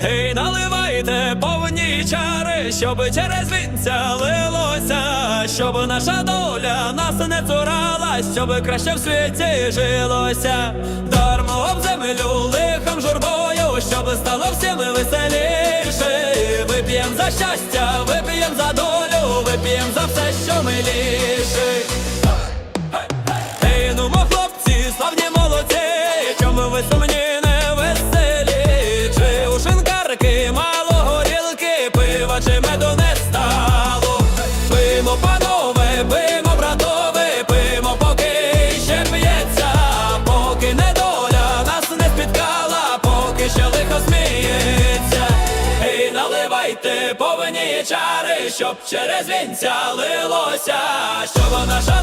Гей, наливайте повні чари, щоб через вінця лилося, щоб наша доля нас не цуралась, щоб краще в світі жилося, дармо об землю лихом журбою, щоб стало всім веселіше. Вип'єм за щастя, вип'єм за долю, вип'єм за все, що миліше. Пимо, братове, пимо, поки ще п'ється, поки недоля нас не спіткала, поки ще лихо сміється. Ей, наливайте повні чари, щоб через вінця лилося, щоб наша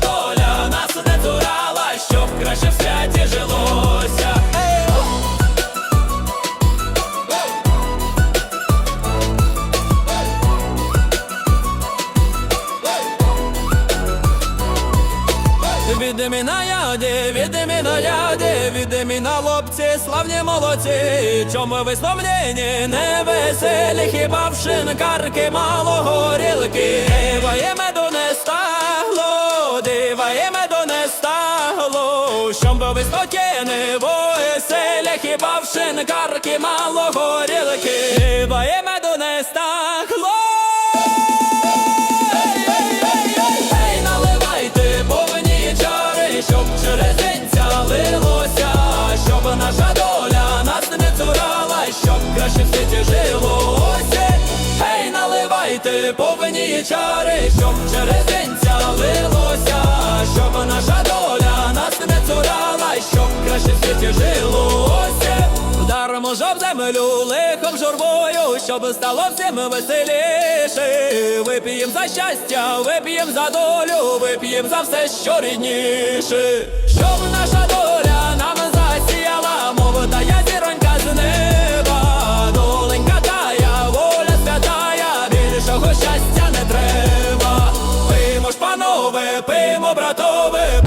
Відемі на яді, відемі на яді, на лобці, славні молодці, чому ви славлені, не веселі, хіба в шинкарки мало горілки, диває меду не стало, диває меду не стало, щоб ви не веселі, хіба в шинкарки мало горілки, наша доля нас не цурала, щоб краще в світі жилося. Ей, наливайте повні чари, щоб через день лилося, щоб наша доля нас не цурала, щоб краще в світі жилося. Вдаримо ж об землю лихом журбою, щоб стало всім веселіше. Вип'єм за щастя, вип'єм за долю, вип'єм за все, що рідніше. Треба. Пимо ж, панове, пимо, братове,